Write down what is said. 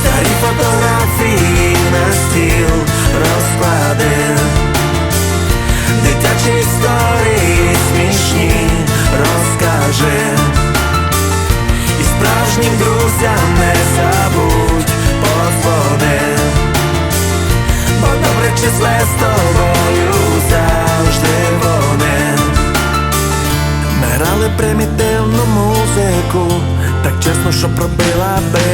Старі фотографії на стіл розклади. Дитячі історії смішні розкажи. І справжнім друзям не забудь подзвони Бо добре числе з тобою завжди вони грали примітивну музику Так чесно, що пробила би